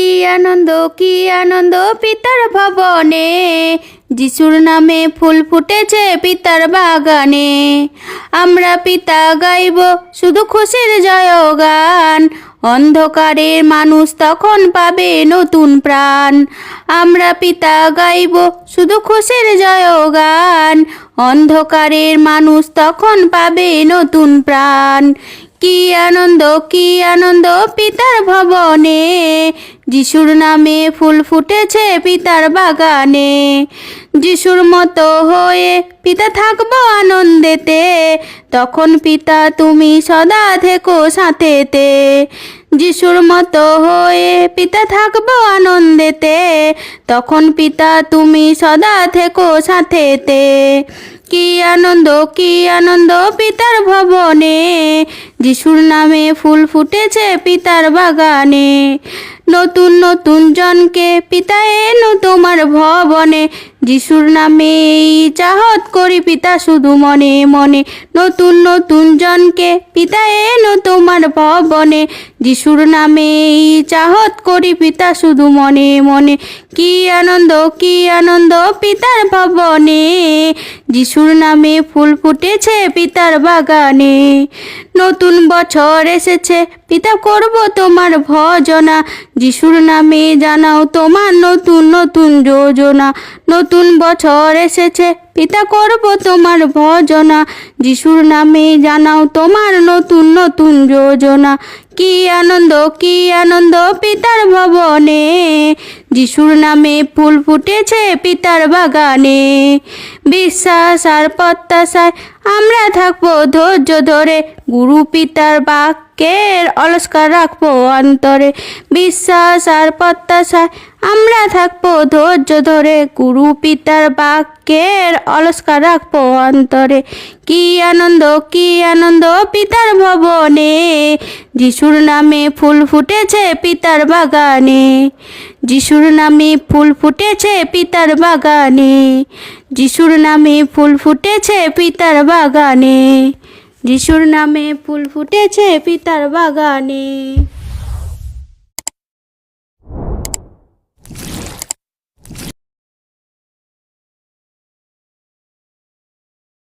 কি আনন্দ কি আনন্দ পিতার ভবনে? যিশুর নামে ফুল ফুটেছে পিতার বাগানে। আমরা পিতা গাইব শুধু খুশির জয় গান অন্ধকারের মানুষ তখন পাবে নতুন প্রাণ। আমরা পিতা গাইব শুধু খুশির জয় গান অন্ধকারের মানুষ তখন পাবে নতুন প্রাণ। কি আনন্দ কি আনন্দ পিতার ভবনে? যিশুর নামে ফুল ফুটেছে পিতার বাগানে। যিশুর মতো হয়ে পিতা থাকব আনন্দেতে, তখন পিতা তুমি সদা থেকো সাথেতে। যিশুর মতো হয়ে পিতা থাকব আনন্দেতে, তখন পিতা তুমি সদা থেকো সাথেতে। কি আনন্দ কি আনন্দ পিতার ভবনে? যিশুর নামে ফুল ফুটেছে পিতার বাগানে। নতুন নতুন জনকে পিতা এনো তোমার ভবনে। যিশুর নামে চাহত করি পিতা শুধু মনে মনে। নতুন নতুন জনকে পিতা এনো তোমার ভবনে। যিশুর নামে চাহত করি পিতা শুধু মনে মনে। কি আনন্দ কি আনন্দ পিতার ভবনে। যিশুর নামে ফুল ফুটেছে পিতার বাগানে। নতুন বছর এসেছে, পিতা করব তোমার ভজনা। যিশুর নামে জানাও তোমার নতুন নতুন যোজনা। নতুন বছর এসেছে। পিতা করব তোমার ভজনা। যিশুর নামে জানাও তোমার নতুন নতুন যোজনা। কি আনন্দ কি আনন্দ পিতার ভবনে। যিশুর নামে ফুল ফুটেছে পিতার বাগানে। বিশ্বাস আর প্রত্যাশায় আমরা থাকব ধৈর্য ধরে। গুরু পিতার বাক্যের অলস্কার রাখব অন্তরে। বিশ্বাস আর প্রত্যাশায় আমরা থাকব ধৈর্য ধরে। গুরু পিতার বাক্যের অলস্কার রাখব অন্তরে। কি আনন্দ কি আনন্দ পিতার ভবনে। যিশুর নামে ফুল ফুটেছে পিতার বাগানে। যিশুর নামে ফুল ফুটেছে পিতার বাগানে। যিশুর নামে ফুল ফুটেছে পিতার বাগানে। যিশুর নামে ফুল ফুটেছে পিতার বাগানে।